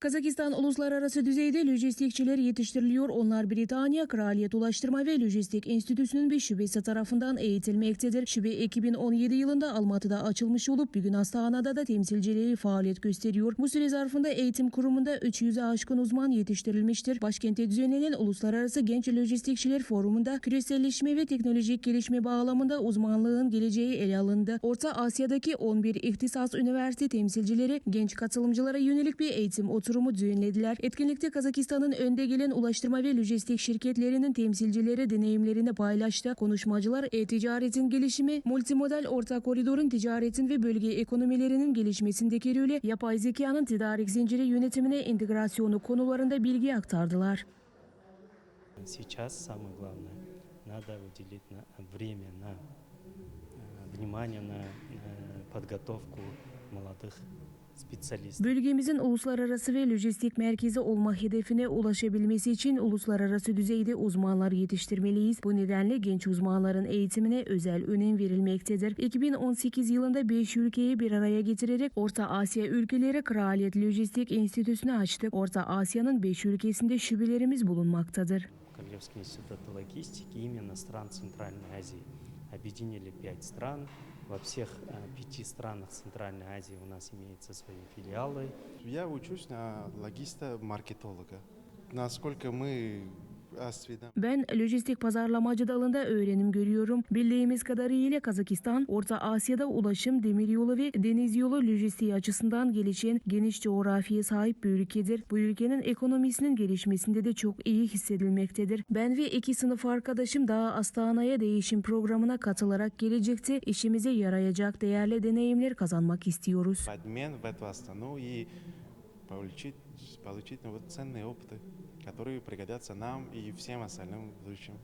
Kazakistan uluslararası düzeyde lojistikçiler yetiştiriliyor. Onlar Britanya Kraliyet Ulaştırma ve Lojistik Enstitüsü'nün bir şubesi tarafından eğitilmektedir. Şube 2017 yılında Almatı'da açılmış olup bugün Astana'da da temsilcileri faaliyet gösteriyor. Bu süre zarfında eğitim kurumunda 300'e aşkın uzman yetiştirilmiştir. Başkentte düzenlenen Uluslararası Genç Lojistikçiler Forumu'nda küreselleşme ve teknolojik gelişme bağlamında uzmanlığın geleceği ele alındı. Orta Asya'daki 11 ihtisas üniversite temsilcileri genç katılımcılara yönelik bir eğitim oturumu düzenlediler. Etkinlikte Kazakistan'ın önde gelen ulaştırma ve lojistik şirketlerinin temsilcileri deneyimlerini paylaştı. Konuşmacılar e-ticaretin gelişimi, multimodal orta koridorun ticaretin ve bölge ekonomilerinin gelişmesindeki rolü, yapay zekanın tedarik zinciri yönetimine entegrasyonu konularında bilgi aktardılar. Сейчас самое главное, надо уделить на время на э, внимание на э, подготовку молодых специалистов. Bölgemizin uluslararası ve lojistik merkezi olma hedefine ulaşabilmesi için uluslararası düzeyde uzmanlar yetiştirmeliyiz. Bu nedenle genç uzmanların eğitimine özel önem verilmektedir. 2018 yılında 5 ülkeyi bir araya getirerek Orta Asya ülkeleri Kraliyet Lojistik Enstitüsü'nü açtık. Orta Asya'nın 5 ülkesinde şubelerimiz bulunmaktadır. Королевский институт логистики именно стран Центральной Азии. Объединили пять стран. Во всех э, пяти странах Центральной Азии у нас имеются свои филиалы. Я учусь на логиста-маркетолога. Насколько мы. Ben lojistik pazarlamacı dalında öğrenim görüyorum. Bildiğimiz kadarıyla Kazakistan, Orta Asya'da ulaşım, demiryolu ve deniz yolu lojistiği açısından gelişen geniş coğrafyaya sahip bir ülkedir. Bu ülkenin ekonomisinin gelişmesinde de çok iyi hissedilmektedir. Ben ve iki sınıf arkadaşım daha Astana'ya değişim programına katılarak gelecekte işimize yarayacak değerli deneyimler kazanmak istiyoruz. Получить, получить ну, вот ценные опыты, которые пригодятся нам и всем остальным в будущем.